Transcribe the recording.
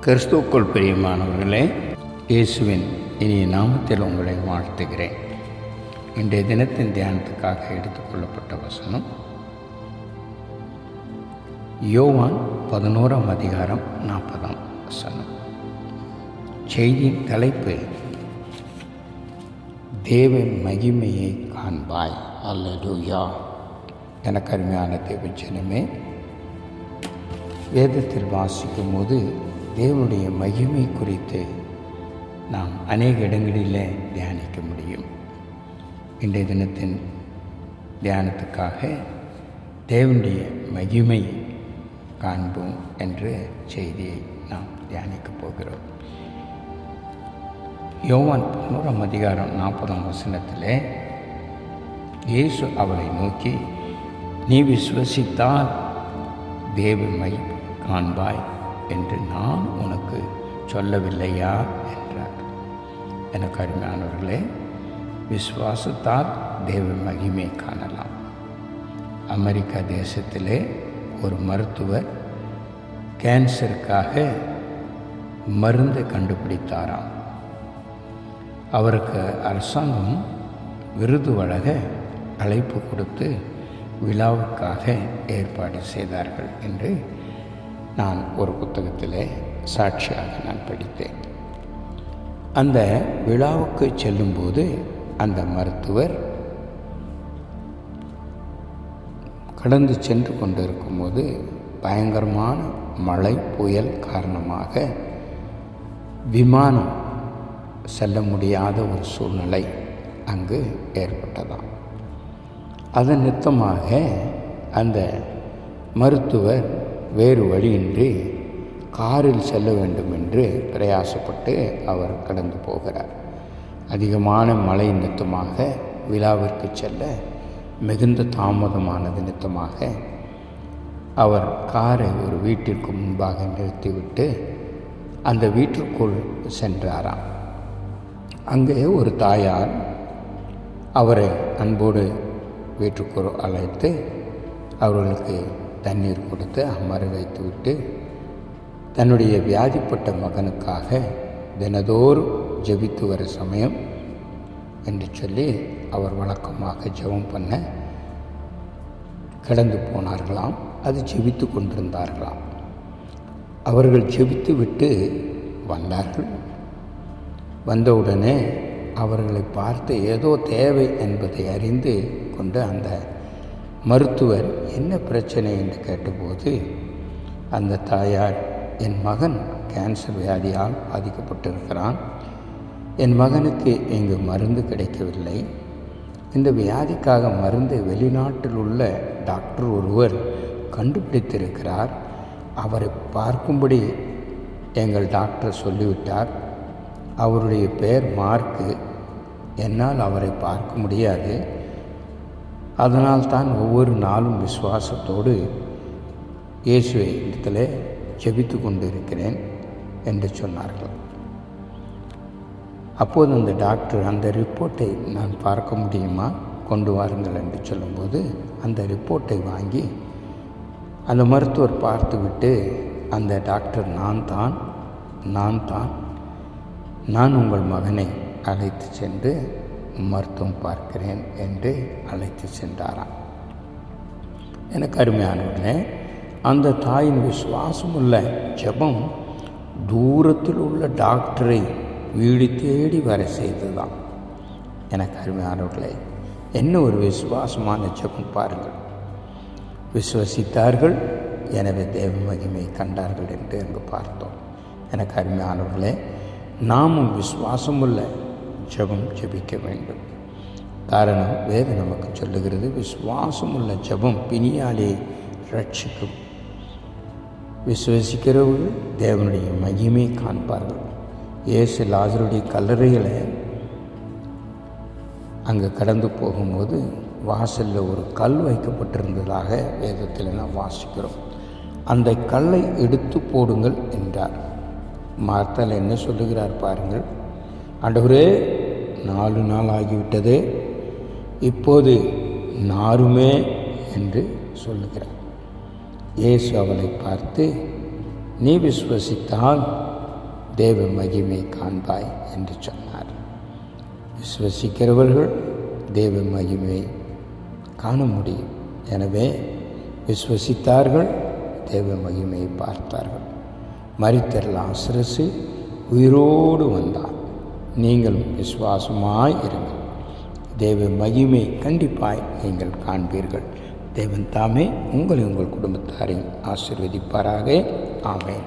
கிறிஸ்துக்குள் பிரியமானவர்களே இயேசுவின் இனிய நாமத்தில் உங்களை வாழ்த்துகிறேன். இன்றைய தினத்தின் தியானத்துக்காக எடுத்துக்கொள்ளப்பட்ட வசனம் யோவான் பதினோராம் அதிகாரம் நாற்பதாம் வசனம். செய்தியின் தலைப்பு தேவ மகிமையை காண்பாய். அல்லேலூயா. எனக்கு அருமையான தேவச்சனமே வேதத்தில் வாசிக்கும் போது தேவனுடைய மகிமை குறித்து நாம் அநேக இடங்களில் தியானிக்க முடியும். இன்றைய தினத்தின் தியானத்துக்காக தேவனுடைய மகிமை காண்போம் என்ற செய்தியை நாம் தியானிக்கப் போகிறோம். யோவான் பதினோராம் அதிகாரம் நாற்பதாம் வசனத்தில் இயேசு அவளை நோக்கி நீ விசுவசித்தால் தேவமை காண்பாய். என்று நான் உனக்கு சொல்லவில்லையா என்றார். எனக்கு அருமையானவர்களே விசுவாசத்தால் தேவ மகிமை காணலாம். அமெரிக்கா தேசத்திலே ஒரு மருத்துவர் கேன்சருக்காக மருந்து கண்டுபிடித்தாராம். அவருக்கு அரசாங்கம் விருது வழங்க அழைப்பு கொடுத்து விழாவுக்காக ஏற்பாடு செய்தார்கள் என்று நான் ஒரு புத்தகத்தில் சாட்சியாக நான் படித்தேன். அந்த விழாவுக்கு செல்லும்போது அந்த மருத்துவர் கடந்து சென்று கொண்டிருக்கும்போது பயங்கரமான மழை புயல் காரணமாக விமானம் செல்ல முடியாத ஒரு சூழ்நிலை அங்கு ஏற்பட்டதாம். அதன் நித்தமாக அந்த மருத்துவர் வேறு வழியின்றி காரில் செல்ல வேண்டும் என்று பிரயாசப்பட்டு அவர் கடந்து போகிறார். அதிகமான மழை நித்தமாக விழாவிற்கு செல்ல மிகுந்த தாமதமானது நித்தமாக அவர் காரை ஒரு வீட்டிற்கு முன்பாக நிறுத்திவிட்டு அந்த வீட்டிற்குள் சென்றாராம். அங்கே ஒரு தாயார் அவரை அன்போடு வீட்டுக்கு அழைத்து அவர்களுக்கு தண்ணீர் கொடுத்து அமர வைத்துவிட்டு தன்னுடைய வியாதிப்பட்ட மகனுக்காக தினதோறும் ஜெபித்து வர சமயம் என்று சொல்லி அவர் வழக்கமாக ஜெபம் பண்ண கிடந்து போனார்களாம். அது ஜெபித்து கொண்டிருந்தார்களாம். அவர்கள் ஜெபித்து விட்டு வந்தார்கள். வந்தவுடனே அவர்களை பார்த்து ஏதோ தேவை என்பதை அறிந்து கொண்டு அந்த மருத்துவர் என்ன பிரச்சனை? என்று கேட்டபோது அந்த தாயார் என் மகன் கேன்சர் வியாதியால் பாதிக்கப்பட்டிருக்கிறான். என் மகனுக்கு இங்கு மருந்து கிடைக்கவில்லை. இந்த வியாதிக்காக மருந்து வெளிநாட்டில் உள்ள டாக்டர் ஒருவர் கண்டுபிடித்திருக்கிறார். அவரை பார்க்கும்படி எங்கள் டாக்டர் சொல்லிவிட்டார். அவருடைய பெயர் மார்க்கு. என்னால் அவரை பார்க்க முடியாது. அதனால் தான் ஒவ்வொரு நாளும் விசுவாசத்தோடு இயேசுவை இடத்துல ஜெபித்து கொண்டிருக்கிறேன் என்று சொன்னார்கள். அப்போது அந்த டாக்டர் அந்த ரிப்போர்ட்டை நான் பார்க்க முடியுமா? கொண்டு வாருங்கள் என்று சொல்லும்போது அந்த ரிப்போர்ட்டை வாங்கி அந்த மருத்துவர் பார்த்துவிட்டு அந்த டாக்டர் நான் தான் நான் தான் நான் உங்கள் மகனை அழைத்து சென்று மருத்துவம் பார்க்கிறேன் என்று அழைத்து சென்றாராம். எனக்கு அருமையானவர்களே அந்த தாயின் விசுவாசமுள்ள ஜெபம் தூரத்தில் உள்ள டாக்டரை வீடு தேடி வர செய்ததுதான். எனக்கு அருமையானவர்களே என்ன ஒரு விசுவாசமான ஜெபம் பாருங்கள். விசுவசித்தார்கள் எனவே தேவ மகிமை கண்டார்கள் என்று அங்கு பார்த்தோம். எனக்கு அருமையானவர்களே நாமும் விசுவாசமுள்ள ஜெபம் ஜெபிக்க வேண்டும். காரணம் வேதம் நமக்கு சொல்லுகிறது விசுவாசமுள்ள ஜெபம் பிணியாலே ரட்சிக்கும். விசுவசிக்கிறவர்கள் தேவனுடைய மகிமை காண்பார்கள். இயேசு லாசருடைய கல்லறைகளை அங்கே கடந்து போகும்போது வாசலில் ஒரு கல் வைக்கப்பட்டிருந்ததாக வேதத்தில் நாம் வாசிக்கிறோம். அந்த கல்லை எடுத்து போடுங்கள் என்றார். மார்த்தால் என்ன சொல்லுகிறார் பாருங்கள். ஆண்டவரே நாலு நாள் ஆகிவிட்டது. இப்போது நாருமே என்று சொல்லுகிறார். இயேசு அவளை பார்த்து நீ விஸ்வசித்தால் தேவ மகிமை காண்பாய் என்று சொன்னார். விசுவசிக்கிறவர்கள் தேவ மகிமை காண முடியும். எனவே விசுவசித்தார்கள் தேவ மகிமையை பார்த்தார்கள். மறித்தர் லாசரசு உயிரோடு வந்தான் நீங்களும் விசுவாசமாய் இருங்கள். தேவ மகிமை கண்டிப்பாய் நீங்கள் காண்பீர்கள். தேவன் தாமே உங்களை உங்கள் குடும்பத்தாரையும் ஆசிர்வதிப்பாராக. ஆமேன்.